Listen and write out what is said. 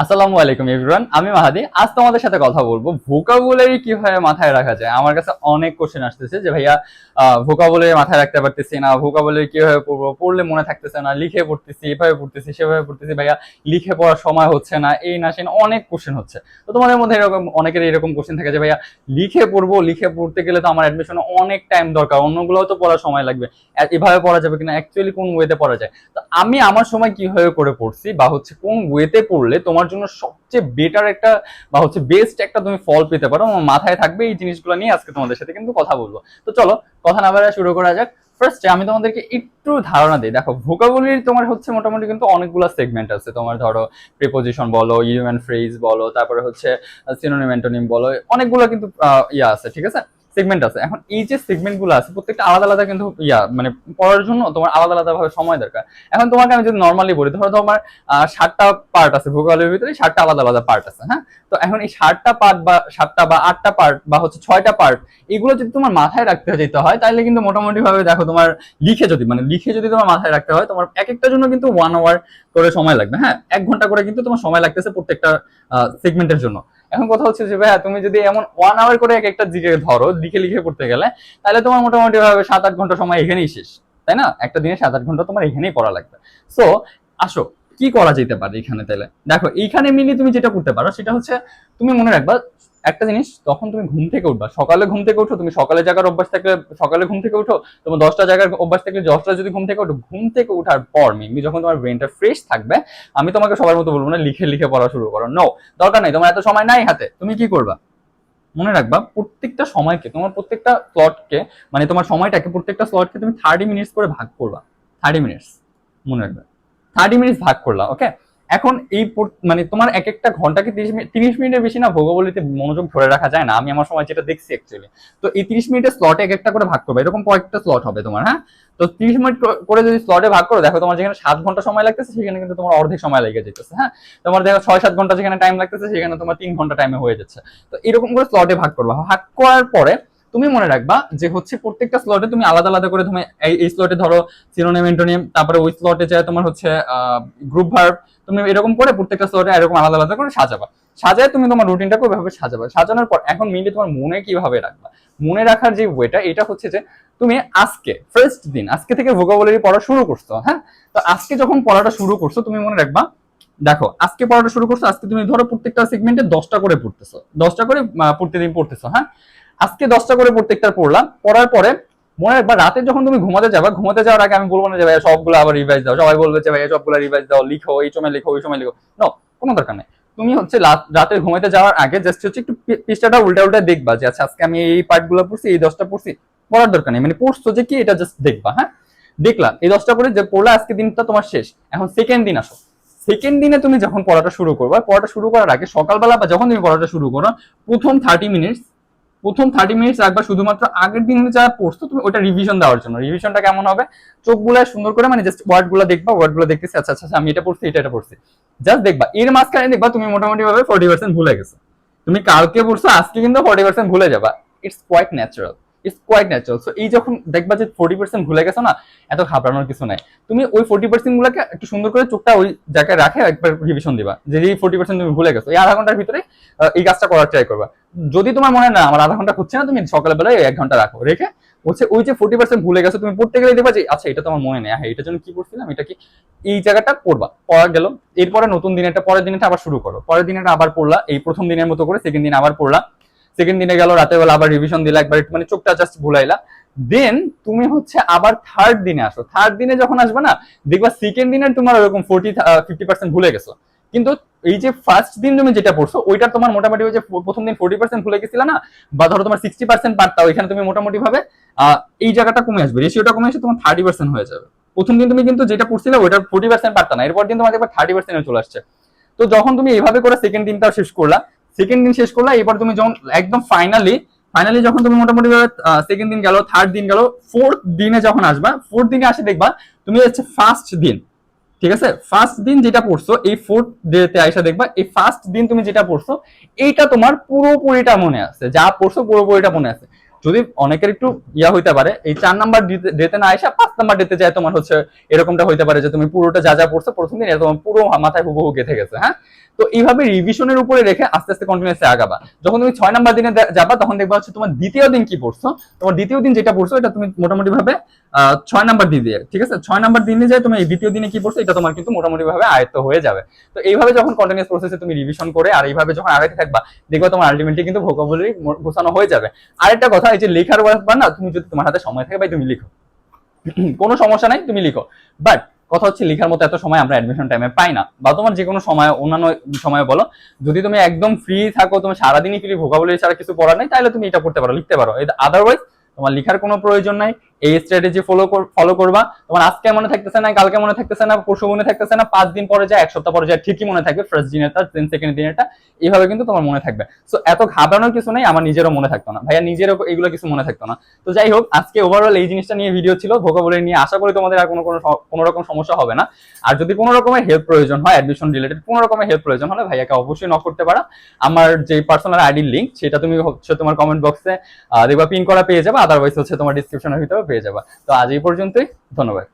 আসসালামু আলাইকুম এভরিওয়ান আমি মাহাদি। আজ তোমাদের সাথে কথা বলব ভোকাবুলারি কীভাবে মাথায় রাখা যায়। আমার কাছে অনেক কোশ্চেন আসতেছে যে, ভাইয়া ভোকাবুলারি মাথায় রাখতে পারতেছি না, ভোকাবুলারি কীভাবে পড়ব? পড়লে মনে থাকতেছে না, লিখে পড়তেছি, এভাবে পড়তেছি, সেভাবে পড়তেছি, ভাইয়া, লিখে পড়ার সময় হচ্ছে না, এই না, সেই অনেক কোশ্চেন হচ্ছে। তো তোমাদের মধ্যে এরকম অনেকের এরকম কোশ্চেন থাকে যে, ভাইয়া, লিখে পড়ব, লিখে পড়তে গেলে তো আমার অ্যাডমিশনে অনেক টাইম দরকার, অন্যগুলোও তো পড়ার সময় লাগবে। এভাবে পড়া যাবে কিনা? অ্যাকচুয়ালি কোন ওয়েতে পড়া যায়? তো আমি আমার সময় কীভাবে করে পড়ছি বা হচ্ছে কোন ওয়েতে পড়লে তোমার জন্য সবচেয়ে বেটার একটা বা হচ্ছে বেস্ট একটা তুমি ফল পেতে পারো। আমার মাথায় থাকবে এই জিনিসগুলো নিয়ে আজকে তোমাদের সাথে কিন্তু কথা বলব। তো চলো, কথা না বেড়া শুরু করা যাক। ফার্স্টে আমি তোমাদেরকে একটু ধারণা দিই। দেখো ভোকাবুলারি তোমার হচ্ছে মোটামুটি কিন্তু অনেকগুলো সেগমেন্ট আছে। তোমার ধরো প্রিপোজিশন বলো ইউম্যান ফ্রেজ বলো, তারপরে হচ্ছে সিনোনিম অ্যান্টোনিম বলো, অনেকগুলো কিন্তু ইয়া আছে, ঠিক আছে? সেগমেন্ট আছে। এখন এই যে সেগমেন্টগুলো আছে, প্রত্যেকটা আলাদা আলাদা কিন্তু ইয়া মানে পড়ার জন্য তোমার আলাদা আলাদা ভাবে সময় দরকার। এখন তোমাকে আমি যদি নর্মালি বলি, ধরো তোমার ষাটটা পার্ট আছে ভোকাবুলারির ভিতরে ষাটটা আলাদা আলাদা পার্ট আছে হ্যাঁ? তো এখন এই ষাটটা পার্ট বা সাতটা বা আটটা পার্ট বা হচ্ছে ছয়টা পার্ট এগুলো যদি তোমার মাথায় রাখতে যেতে হয়, তাহলে কিন্তু মোটামুটি ভাবে দেখো তোমার লিখে যদি মানে লিখে যদি তোমার মাথায় রাখতে হয়, তোমার এক একটার জন্য কিন্তু ওয়ান আওয়ার করে সময় লাগবে হ্যাঁ? এক ঘণ্টা করে কিন্তু তোমার সময় লাগতেছে প্রত্যেকটা সেগমেন্টের জন্য। এখন কথা হচ্ছে যে, ভাইয়া, তুমি যদি এমন ওয়ান আওয়ার করে এক একটা দিকে ধরো, লিখে লিখে করতে গেলে, তাহলে তোমার মোটামুটি ভাবে সাত আট ঘণ্টা সময় এখানেই শেষ, তাই না? একটা দিনে সাত আট ঘণ্টা তোমার এখানেই পড়া লাগবে। সো আসো, কি করা যেতে পারে এখানে তাহলে? দেখো, এইখানে মিলিয়ে তুমি যেটা করতে পারো, সেটা হচ্ছে, তুমি মনে রাখবা একটা জিনিস তখন তুমি ঘুম থেকে উঠবা, সকালে ঘুম থেকে উঠো, তুমি সকালে জায়গার অভ্যাস থাকলে, সকালে ঘুম থেকে উঠো, তোমার দশটা জায়গার অভ্যাস থাকলে দশটা যদি ঘুম থেকে উঠো, ঘুম থেকে ওঠার পর মেবি যখন তোমার ব্রেনটা ফ্রেশ থাকবে, আমি তোমাকে সবার মতো বলব না, লিখে লিখে পড়া শুরু করো। নো দরকার নেই, তোমার এত সময় নাই হাতে, তুমি কি করবা? মনে রাখবা, প্রত্যেকটা সময়কে, তোমার প্রত্যেকটা স্লটকে মানে তোমার সময়টাকে প্রত্যেকটা স্লটকে তুমি থার্টি মিনিটস করে ভাগ করবা। থার্টি মিনিটস মনে রাখবে। থার্টি মিনিটস ভাগ করলা ওকে এখন এই মানে তোমার এক একটা ঘন্টাকে তিরিশ মিনিট তিরিশ মিনিটের বেশি না ভোগাবলিতে মনোযোগ ধরে রাখা যায় না। আমি আমার সময় যেটা দেখছি অ্যাকচুয়ালি তো এই তিরিশ মিনিটের স্লটে এক একটা করে ভাগ করবে। এরকম কয়েকটা স্লট হবে তোমার হ্যাঁ? তো তিরিশ মিনিট করে যদি স্লটে ভাগ করো, দেখো তোমার যেখানে সাত ঘণ্টা সময় লাগতেছে, সেখানে কিন্তু তোমার অর্ধেক সময় লেগে যেতেছে হ্যাঁ? তোমার দেখো ছয় সাত ঘণ্টা যেখানে টাইম লাগতেছে, সেখানে তোমার তিন ঘণ্টা টাইমে হয়ে যাচ্ছে। তো এরকম করে স্লটে ভাগ করবা। ভাগ করার পরে তুমি মনে রাখবা যে হচ্ছে প্রত্যেকটা স্লটে তুমি আলাদা আলাদা করে তুমি এই- স্লটে ধরো সিনোনিম এন্টোনিম তারপরে ওই স্লটে যায় তোমার হচ্ছে গ্রুপ ভার্ব তুমি এরকম করে প্রত্যেকটা স্লটে এরকম আলাদা আলাদা করে সাজাবা। সাজায় তুমি তোমার রুটিনটাকে ওইভাবে সাজাবা। সাজানোর পর এখন মিলে তোমার মনে কীভাবে রাখবা? মনে রাখার যে ওয়েটা এটা হচ্ছে যে তুমি আজকে ফার্স্ট দিন, আজকে থেকে ভোকাবুলারি পড়া শুরু করছ হ্যাঁ? তো আজকে যখন পড়াটা শুরু করছ, তুমি মনে রাখবা, দেখো, আজকে পড়াটা শুরু করছ, আজকে তুমি ধরো প্রত্যেকটা সেগমেন্টে দশটা করে পড়তেছো। দশটা করে প্রতিদিন পড়তেছো হ্যাঁ? আজকে দশটা করে প্রত্যেকটা পড়লাম, পড়ার পরে মনে রাখবা, রাতে যখন তুমি ঘুমাতে যাবা, ঘুমাতে যাওয়ার আগে আমি বলব না যে, ভাইয়া, সবগুলো আবার রিভাইজ দাও। সবাই বলবে যে, ভাইয়া, সবগুলো রিভাইজ দাও, লিখো, এই সময় লিখো, ওই সময় লিখো। নো কোনো দরকার নেই। তুমি হচ্ছে রাতে ঘুমাতে যাওয়ার আগে জাস্ট হচ্ছে একটু পৃষ্ঠাটা উল্টা উল্টা দেখবা যে আচ্ছা আজকে আমি এই পার্টগুলো পড়ছি, এই দশটা পড়ছি। পড়ার দরকার নেই। মানে পড়ছো যে কি, এটা জাস্ট দেখবা হ্যাঁ? দেখলাম এই দশটা করে যে, পড়লা আজকে দিনটা তোমার শেষ। এখন সেকেন্ড দিন আসো। সেকেন্ড দিনে তুমি যখন পড়াটা শুরু করবা, পড়াটা শুরু করার আগে সকালবেলা বা যখন তুমি পড়াটা শুরু করো, প্রথম থার্টি মিনিটস প্রথম থার্টি মিনিটস রাখবা শুধুমাত্র আগের দিনে যা পড়ছো তুমি ওটা রিভিশন দেওয়ার জন্য। রিভিশনটা কেমন হবে? চোখগুলো সুন্দর করে মানে জাস্ট ওয়ার্ডগুলো দেখবা ওয়ার্ডগুলো দেখতেছি আচ্ছা আচ্ছা আচ্ছা, আমি এটা পড়ছি এটা এটা পড়ছি। জাস্ট দেখবা এর মাঝখানে দেখবা তুমি মোটামুটি ভাবে ফর্টি পার্সেন্ট ভুলে গেছো। তুমি কালকে পড়ছো আজকে কিন্তু ফর্টি পার্সেন্ট ভুলে যাবা। It's quite natural it's quite so এই যখন দেখবা যে পার্সেন্ট ভুলে গেছো না, এত ঘাবড়ানোর কিছু নাই। তুমি ওই পার্সেন্ট গুলোকে একটু সুন্দর করে চোখটা ওই জায়গায় রাখে, একবার রিভিশন দিবা। যে এই পার্সেন্ট তুমি ভুলে গেছো। এই আধা ঘণ্টার ভিতরে এই কাজটা করার ট্রাই করবা। যদি তোমার মনে না, আমার আধা ঘণ্টা হচ্ছে না, তুমি সকালবেলায় এক ঘণ্টা রাখো। রেখে হচ্ছে ওই যে ফোর্টি পার্সেন্ট ভুলে গেছো, তুমি পড়তে গেলে দেখবা যে আচ্ছা এটা তো আমার মনে নেই। হ্যাঁ এটার জন্য কি করছিলাম? এটা কি? এই জায়গাটা পড়বা পড়া গেল। এরপরে নতুন দিনেরটা, পরের দিনেটা আবার শুরু করো। পরের দিনেটা আবার পড়লা। এই প্রথম দিনের মতো করে সেকেন্ড দিন আবার পড়লা। সেকেন্ড দিনে গেল, রাতের বেলা আবার রিভিশন দিলা একবার মানে চোখটা জাস্ট ভুলাইলা। দেন তুমি হচ্ছে আবার থার্ড দিনে আসো। থার্ড দিনে যখন আসবে না, দেখবা সেকেন্ড দিনে তোমার ওরকম ফোর্টি ফিফটি পার্সেন্ট ভুলে গেছো। কিন্তু এই যে ফার্স্ট দিন তুমি যেটা পড়ছো, ওইটা তোমার মোটামুটি ওই যে প্রথম দিন ফোর্টি পার্সেন্ট ভুলে গেছিল না, বা ধরো তোমার সিক্সটি পার্সেন্ট পারতা ওইখানে তুমি মোটামুটি ভাবে এই জায়গাটা কমে আসবে। রেশিওটা কমে এসে তোমার থার্টি পার্সেন্ট হয়ে যাবে। প্রথম দিন তুমি কিন্তু যেটা পড়ছিলে, ওইটা ফোর্টি পার্সেন্ট পারতা না। এরপর দিন তোমার একবার থার্টি পার্সেন্টে চলে আসছে। তো যখন তুমি এইভাবে করে সেকেন্ড দিনটাও শেষ করলা সেকেন্ড দিন শেষ করলা, এবার তুমি যখন একদম ফাইনালি ফাইনালি যখন তুমি মোটামুটি সেকেন্ড দিন গেল থার্ড দিন গেল ফোর্থ দিনে যখন আসবা ফোর্থ দিনে আসে দেখবা, তুমি হচ্ছে ফার্স্ট দিন, ঠিক আছে? ফার্স্ট দিন যেটা পড়ছো, এই ফোর্থ ডেতে আইসা দেখবা, এই ফার্স্ট দিন তুমি যেটা পড়ছো, এইটা তোমার পুরোপুরিটা মনে আছে। যা পড়ছো পুরোপুরিটা মনে আছে। যদি অনেকের একটু ইয়া হইতে পারে, এই চার নাম্বার ডেতে না এসে পাঁচ নাম্বার ডেতে যায় তোমার হচ্ছে এরকমটা হইতে পারে যে তুমি পুরোটা যা যা পড়ছো প্রথম দিন তোমার পুরো মাথায় হুবহু গেথে গেছে হ্যাঁ? তো এইভাবে রিভিশনের উপরে রেখে আস্তে আস্তে কন্টিনিউসলি আগাবা। যখন তুমি ছয় নাম্বার দিনে যাবা, তখন দেখবা হচ্ছে তোমার দ্বিতীয় দিন কি পড়ছো? তোমার দ্বিতীয় দিন যেটা পড়ছো, এটা তুমি মোটামুটি ভাবে ছয় নাম্বার দিয়ে, ঠিক আছে? ছয় নাম্বার দিনে যায় তুমি এই দ্বিতীয় দিনে কি পড়ছো, এটা তোমার কিন্তু মোটামুটি ভাবে আয়ত্ত হয়ে যাবে। তো এইভাবে যখন কন্টিনিউস প্রসেসে তুমি রিভিশন করে, আর এইভাবে যখন আগাতে থাকবা, দেখবা তোমার আলটিমেটলি কিন্তু ভোকাবুলারি গোছানো হয়ে যাবে। আরেকটা কথা এই যে লেখার ব্যাপার না, তুমি যদি তোমার হাতে সময় থাকে ভাই, তুমি লিখো। কোনো সমস্যা নাই, তুমি লিখো। বাট কথা হচ্ছে লেখার মতো এত সময় আমরা অ্যাডমিশন টাইমে পাই না। বা তোমার যে কোনো সময়, অন্যান্য সময় বলো, যদি তুমি একদম ফ্রি থাকো তুমি সারাদিনই ফ্রি ভোকাবুলারি ছাড়া কিছু পড়া নাই, তাহলে তুমি এটা করতে পারো, লিখতে পারো। আদারওয়াইজ তোমার লিখার কোনো প্রয়োজন নাই। এই স্ট্র্যাটেজি ফলো ফলো করবা। তোমার আজকে মনে থাকতেছে না, কালকে মনে থাকতেছে না, পরশু মনে থাকতেছে না, পাঁচ দিন পরে যায়, এক সপ্তাহ পরে যায়, ঠিকই মনে থাকবে ফার্স্ট দিনেরটা দেন সেকেন্ড দিনেরটা এইভাবে কিন্তু তোমার মনে থাকবে। সো এত ঘাবড়ানোর কিছু নেই, আমার নিজেরও মনে থাকতো না। ভাইয়া, নিজেরও এগুলো কিছু মনে থাকতো না। তো যাই হোক, আজকে ওভারঅল এই জিনিসটা নিয়ে ভিডিও ছিল ভোকাবুলারি নিয়ে আশা করি তোমাদের আর কোনো কোনো রকম সমস্যা হবে না। আর যদি কোনো রকমের হেল্প প্রয়োজন হয় অ্যাডমিশন রিলেটেড কোনো রকমের হেল্প প্রয়োজন হলে ভাইয়াকে অবশ্যই নক করতে পারো। আমার যে পার্সোনাল আইডির লিঙ্ক সেটা তুমি হচ্ছে তোমার কমেন্ট বক্সে দেখবা পিন করা পেয়ে যাবে আদারওয়াইজ হচ্ছে তোমার ডিসক্রিপশনের ভিতরে পেয়ে যাবা। তো আজ এই পর্যন্তই ধন্যবাদ।